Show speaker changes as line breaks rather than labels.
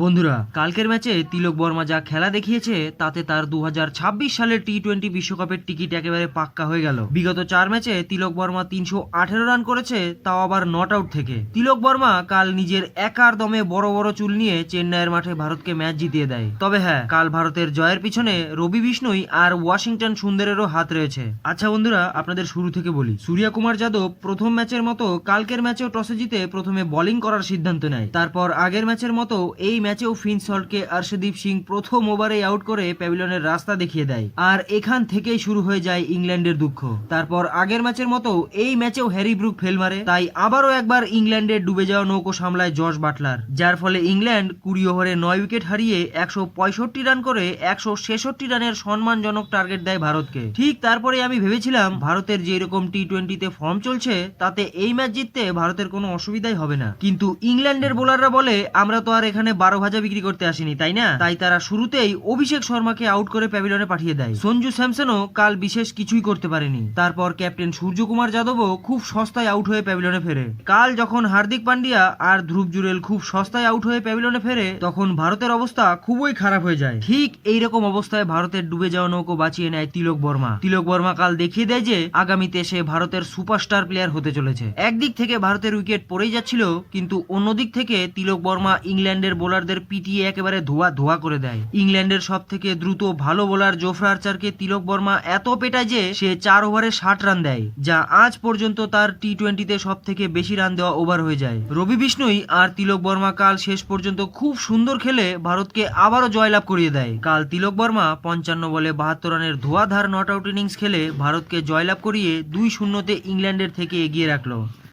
বন্ধুরা, কালকের ম্যাচে তিলক বর্মা যা খেলা দেখিয়েছে, তাতে তার দু সালের টি টোয়েন্টি বিশ্বকাপের টিকিট একেবারে পাক্কা হয়ে গেল। বিগত চার ম্যাচে তিলক বর্মা তিনশো আঠেরো রান করেছে, তাও আবার নট আউট থেকে। তিলক বর্মা কাল নিজের একার দমে বড় বড় চুল নিয়ে চেন্নাইয়ের মাঠে ভারতকে ম্যাচ জিতিয়ে দেয়। তবে হ্যাঁ কাল ভারতের জয়ের পিছনে রবি বিষ্ণুই আর ওয়াশিংটন সুন্দরেরও হাত রয়েছে। আচ্ছা বন্ধুরা, আপনাদের শুরু থেকে বলি। সূর্যা কুমার যাদব প্রথম ম্যাচের মতো কালকের ম্যাচেও টসে জিতে প্রথমে বোলিং করার সিদ্ধান্ত নেয়। তারপর আগের ম্যাচের মতো এই ম্যাচেও ফিন সল্টকে অর্শদীপ সিং প্রথম ওভারে আউট করে প্যাভিলিয়নের রাস্তা দেখিয়ে দেয়। আর এখান থেকেই শুরু হয়ে যায় ইংল্যান্ডের দুঃখ। তারপর আগের ম্যাচের মতো এই ম্যাচেও হ্যারি ব্রুক ফেল মারে, তাই আবারও একবার ইংল্যান্ডের ডুবে যাওয়া নৌকো সামলায় জর্জ বাটলার। যার ফলে ইংল্যান্ড কুড়ি ওভারে নয় উইকেট হারিয়ে একশো পঁয়ষট্টি রান করে একশো ছেষট্টি রানের সম্মানজনক টার্গেট দেয় ভারতকে। ঠিক তারপরে আমি ভেবেছিলাম, ভারতের যে এরকম টি টোয়েন্টিতে ফর্ম চলছে, তাতে এই ম্যাচ জিততে ভারতের কোনো অসুবিধাই হবে না। কিন্তু ইংল্যান্ডের বোলাররা বলে, আমরা তো আর এখানে বারো ভাজা বিক্রি করতে আসেনি, তাই না? তাই তারা শুরুতেই অভিষেক শর্মাকে আউট করে প্যাভিলনে পাঠিয়ে দেয়। সঞ্জু স্যামসনও কাল বিশেষ কিছুই করতে পারেনি। তারপর ক্যাপ্টেন সূর্যকুমার যাদবও খুব সস্তায় আউট হয়ে প্যাভিলনে ফেরে। কাল যখন হার্দিক পান্ডিয়া আর ধ্রুব জুরেল খুব সস্তায় আউট হয়ে প্যাভিলনে ফেরে, তখন ভারতের অবস্থা খুবই খারাপ হয়ে যায়। ঠিক এইরকম অবস্থায় ভারতের ডুবে যাওয়া নৌকো বাঁচিয়ে নেয় তিলক বর্মা। তিলক বর্মা কাল দেখিয়ে দেয় যে, আগামীতে সে ভারতের সুপারস্টার প্লেয়ার হতে চলেছে। একদিক থেকে ভারতের উইকেট পড়েই যাচ্ছিল, কিন্তু অন্যদিক থেকে তিলক বর্মা ইংল্যান্ডের বোলারদের পিটিয়ে একেবারে ধোয়া ধোয়া করে দেয়। ইংল্যান্ডের সব থেকে দ্রুত ভালো বোলার জোফরা আর্চারকে তিলক বর্মা এত পেটায় যে সে চার ওভারে ষাট রান দেয়, যা আজ পর্যন্ত তার টি টোয়েন্টিতে সব থেকে বেশি রান দেওয়া ওভার হয়ে যায়। রবি বিষ্ণুই আর তিলক বর্মা কাল শেষ পর্যন্ত খুব সুন্দর খেলে ভারতকে আবারও জয়লাভ করিয়ে দেয়। কাল তিলক বর্মা পঞ্চান্ন বলে বাহাত্তর রানের ধোয়াধার নট আউট ইনিংস খেলে ভারতকে জয়লাভ করিয়ে দুই শূন্যতে ইংল্যান্ডের থেকে এগিয়ে রাখল।